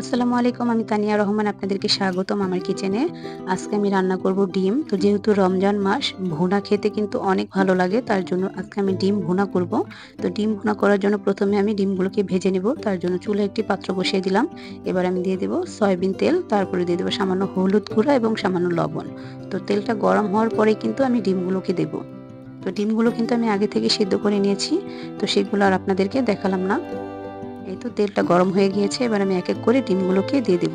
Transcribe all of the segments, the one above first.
আসসালামু আলাইকুম, আমি তানিয়া রহমান আপনাদেরকে স্বাগতম আমার কিচেনে। আজকে আমি রান্না করব ডিম। তো যেহেতু রমজান মাস, ভুনা খেতে কিন্তু অনেক ভালো লাগে, তার জন্য আজকে আমি ডিম ভুনা করব। তো ডিম ভুনা করার জন্য প্রথমে আমি ডিমগুলোকে ভেজে নেব। তার জন্য চুলে একটি পাত্র বসিয়ে দিলাম। এবার আমি দিয়ে দেব সয়াবিন তেল, তারপরে দিয়ে দেবো সামান্য হলুদ গুঁড়া এবং সামান্য লবণ। তো তেলটা গরম হওয়ার পরে কিন্তু আমি ডিমগুলোকে দেব। তো ডিমগুলো কিন্তু আমি আগে থেকে সিদ্ধ করে নিয়েছি। তো সেগুলো আর আপনাদেরকে দেখালাম না। এই তো তেলটা গরম হয়ে গিয়েছে, এবার আমি এক এক করে ডিমগুলোকে দিয়ে দেব।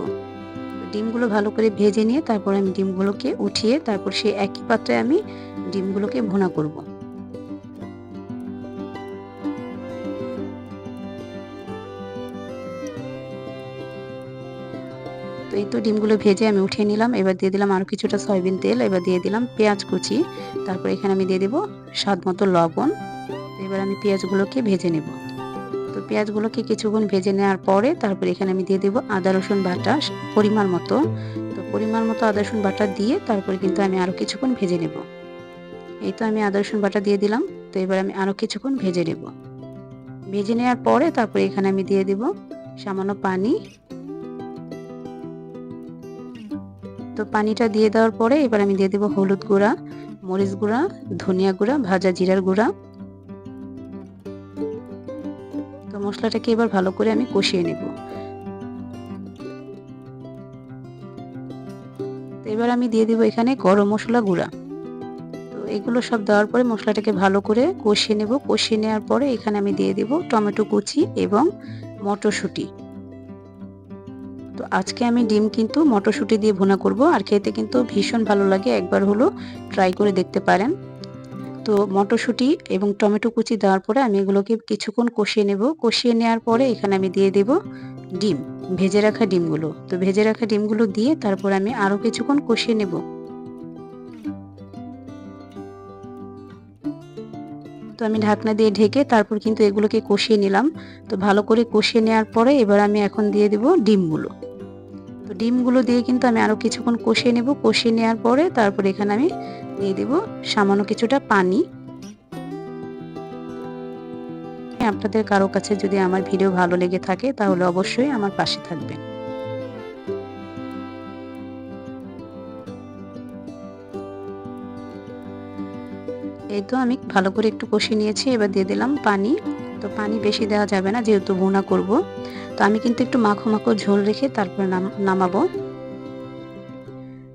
ডিমগুলো ভালো করে ভেজে নিয়ে তারপর আমি ডিমগুলোকে উঠিয়ে তারপর সেই একই পাত্রে আমি ডিমগুলোকে ভুনা করব। তো এই তো ডিমগুলো ভেজে আমি উঠিয়ে নিলাম, এবার দিয়ে দিলাম আরও কিছুটা সয়াবিন তেল, এবার দিয়ে দিলাম পেঁয়াজ কুচি, তারপর এখানে আমি দিয়ে দেবো স্বাদ মতো লবণ। এবার আমি পেঁয়াজগুলোকে ভেজে নেব। তো পেঁয়াজগুলোকে কিছুক্ষণ ভেজে নেওয়ার পরে তারপর এখানে আমি দিয়ে দেবো আদা, রসুন, বাটা, পরিমাণ মতো। তো পরিমাণ মতো আদা, রসুন, বাটা দিয়ে তারপরে কিন্তু আমি আরও কিছুক্ষণ ভেজে নেব। এই তো আমি আদা, রসুন, বাটা দিয়ে দিলাম। তো এবার আমি আরও কিছুক্ষণ ভেজে নেব। ভেজে নেওয়ার পরে তারপরে এখানে আমি দিয়ে দেব সামান্য পানি। তো পানিটা দিয়ে দেওয়ার পরে এবার আমি দিয়ে দেবো হলুদ গুঁড়া, মরিচ গুঁড়া, ধনিয়া গুঁড়া, ভাজা জিরার গুঁড়া। তো মশলাটাকে এবার ভালো করে আমি কষিয়ে নেব। এবার আমি দিয়ে দিব এখানে গরম মশলা গুঁড়া। তো এগুলো সব দেওয়ার পরে মশলাটাকে ভালো করে কষিয়ে নেব। কষিয়ে নেওয়ার পরে এখানে আমি দিয়ে দিব টমেটো কুচি এবং মটরশুঁটি। তো আজকে আমি ডিম কিন্তু মটরশুঁটি দিয়ে ভুনা করব। আর খেতে কিন্তু ভীষণ ভালো লাগে। একবার হলো ট্রাই করে দেখতে পারেন। তো মটরশুঁটি এবং টমেটো কুচি দেওয়ার পরে আমি এগুলোকে কিছুক্ষণ কষিয়ে নেব। কষিয়ে নেওয়ার পরে এখানে আমি দিয়ে দেব ডিম, ভেজে রাখা ডিমগুলো। তো ভেজে রাখা ডিমগুলো দিয়ে তারপর আমি আরও কিছুক্ষণ কষিয়ে নেব। তো আমি ঢাকনা দিয়ে ঢেকে তারপর কিন্তু এগুলোকে কষিয়ে নিলাম। তো ভালো করে কষিয়ে নেওয়ার পরে এবার আমি এখন দিয়ে দেব ডিমগুলো। ডিমগুলো দিয়ে কিন্তু আমি আরও কিছুক্ষণ কষিয়ে নেব। কষিয়ে নেওয়ার পরে তারপর এখানে আমি দিয়ে দেব সামান্য কিছুটা পানি। আপনাদের কারও কাছে যদি আমার ভিডিও ভালো লেগে থাকে তাহলে অবশ্যই আমার পাশে থাকবেন। এই তো আমি ভালো করে একটু কষিয়ে নিয়েছি, এবার দিয়ে দিলাম পানি। তো পানি বেশি দেওয়া যাবে না, যেহেতু ভুনা করব। তো আমি কিন্তু একটু মাখো মাখো ঝোল রেখে তারপরে নামাবো।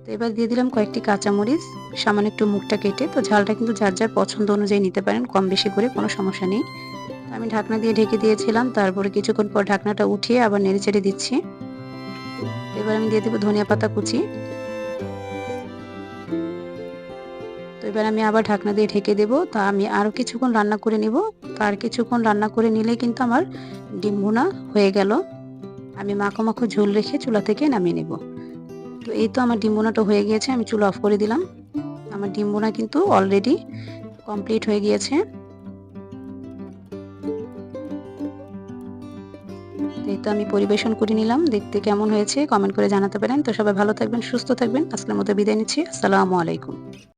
তো এবার দিয়ে দিলাম কয়েকটি কাঁচামরিচ, সামান্য একটু মুখটা কেটে। তো ঝালটা কিন্তু যার যার পছন্দ অনুযায়ী নিতে পারেন, কম বেশি করে কোনো সমস্যা নেই। আমি ঢাকনা দিয়ে ঢেকে দিয়েছিলাম, তারপরে কিছুক্ষণ পর ঢাকনাটা উঠিয়ে আবার নেড়ে চেড়ে দিচ্ছি এবার আমি দিয়ে দেবো ধনিয়া পাতা কুচি। এবার আমি আবার ঢাকনা দিয়ে ঢেকে দেব। তা আমি আরও কিছুক্ষণ রান্না করে নিব। তার কিছুক্ষণ রান্না করে নিলে কিন্তু আমার ডিম ভুনা হয়ে গেল। আমি মাখো মাখো ঝোল রেখে চুলা থেকে নামিয়ে নেব। তো এই তো আমার ডিম বোনাটা হয়ে গিয়েছে, আমি চুলা অফ করে দিলাম। আমার ডিম বোনা কিন্তু অলরেডি কমপ্লিট হয়ে গিয়েছে। এই তো আমি পরিবেশন করে নিলাম। দেখতে কেমন হয়েছে কমেন্ট করে জানাতে পারেন। তো সবাই ভালো থাকবেন, সুস্থ থাকবেন। আজকের মতো বিদায় নিচ্ছি। আসসালামু আলাইকুম।